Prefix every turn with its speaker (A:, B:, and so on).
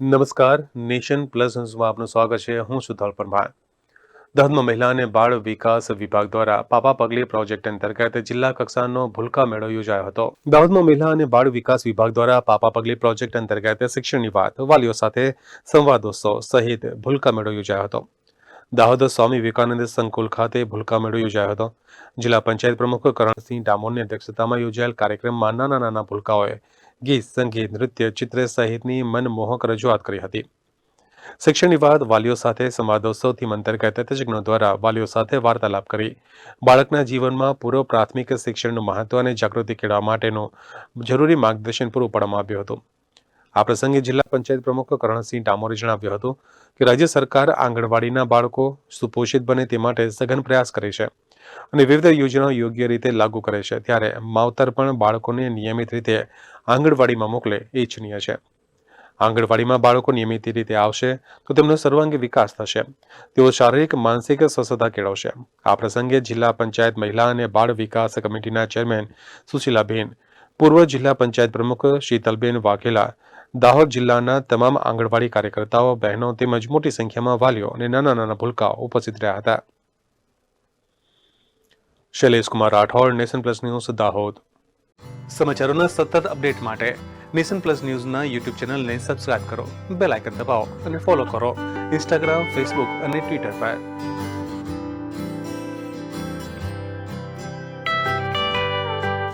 A: નમસ્કાર, nation plus ન્યૂઝમાં આપનું સ્વાગત છે. હું સુધલ પરમાર. દહદમાં મહિલા અને બાળ વિકાસ વિભાગ દ્વારા પાપા પગલી પ્રોજેક્ટ અંતર્ગત જિલ્લા કક્ષાનો ભૂલકા મેળો યોજાયો હતો. દાહોદમાં મહિલા અને બાળ વિકાસ વિભાગ દ્વારા પાપા પગલી પ્રોજેક્ટ અંતર્ગત શિક્ષણની વાત, વાલીઓ સાથે સંવાદોત્સવ સહિત ભૂલકા મેળો યોજાયો હતો. દાહોદ સ્વામી વિવેકાનંદ સંકુલ ખાતે ભૂલકા મેળો યોજાયો હતો. જિલ્લા પંચાયત પ્રમુખ કરણસિંહ ડામોરની અધ્યક્ષતામાં યોજાયેલ કાર્યક્રમમાં નાના નાના ભૂલકાઓએ ગીત, સંગીત, નૃત્ય, ચિત્ર સહિતની મનમોહક રજૂઆત કરી હતી. શિક્ષણની વાત વાલીઓ સાથે સંવાદોત્સવ અંતર્ગત તજજ્ઞો દ્વારા વાલીઓ સાથે વાર્તાલાપ કરી. બાળકના જીવનમાં પૂર્વ પ્રાથમિક શિક્ષણનું મહત્વ અને જાગૃતિ કેળવવા માટેનું જરૂરી માર્ગદર્શન પૂરું પાડવામાં આવ્યું હતું. આ પ્રસંગે જિલ્લા પંચાયત પ્રમુખ કરણસિંહ ડામોરે જણાવ્યું હતું કે રાજ્ય સરકાર આંગણવાડીના બાળકો સુપોષિત બને તે માટે સઘન પ્રયાસ કરે છે. અને વિવિધ યોજનાઓ યોગ્ય રીતે લાગુ કરે છે. ત્યારે માવતર પણ બાળકોને નિયમિત રીતે આંગણવાડીમાં મોકલે ઇચ્છનીય છે. આંગણવાડીમાં બાળકો નિયમિત રીતે આવશે તો તેમનો સર્વાંગી વિકાસ થશે. તેઓ શારીરિક, માનસિક સ્વસ્થતા કેળવશે. આ પ્રસંગે જિલ્લા પંચાયત મહિલા અને બાળ વિકાસ કમિટીના ચેરમેન સુશીલાબેન, પૂર્વ જિલ્લા પંચાયત પ્રમુખ શીતલબેન વાઘેલા, દાહોદ જિલ્લાના તમામ આંગણવાડી કાર્યકર્તાઓ, બહેનો તેમજ મોટી સંખ્યામાં વાલીઓ અને નાના નાના ભૂલકાઓ ઉપસ્થિત રહ્યા હતા. Shailesh Kumar Rathod, Nation Plus News, Dahod.
B: સમાચારોના સતત અપડેટ માટે નેશન પ્લસ ન્યૂઝના યુટ્યુબ ચેનલને સબસ્ક્રાઇબ કરો, બેલ આઇકન દબાવો અને ફોલો કરો ઇન્સ્ટાગ્રામ, ફેસબુક અને ટ્વિટર પર.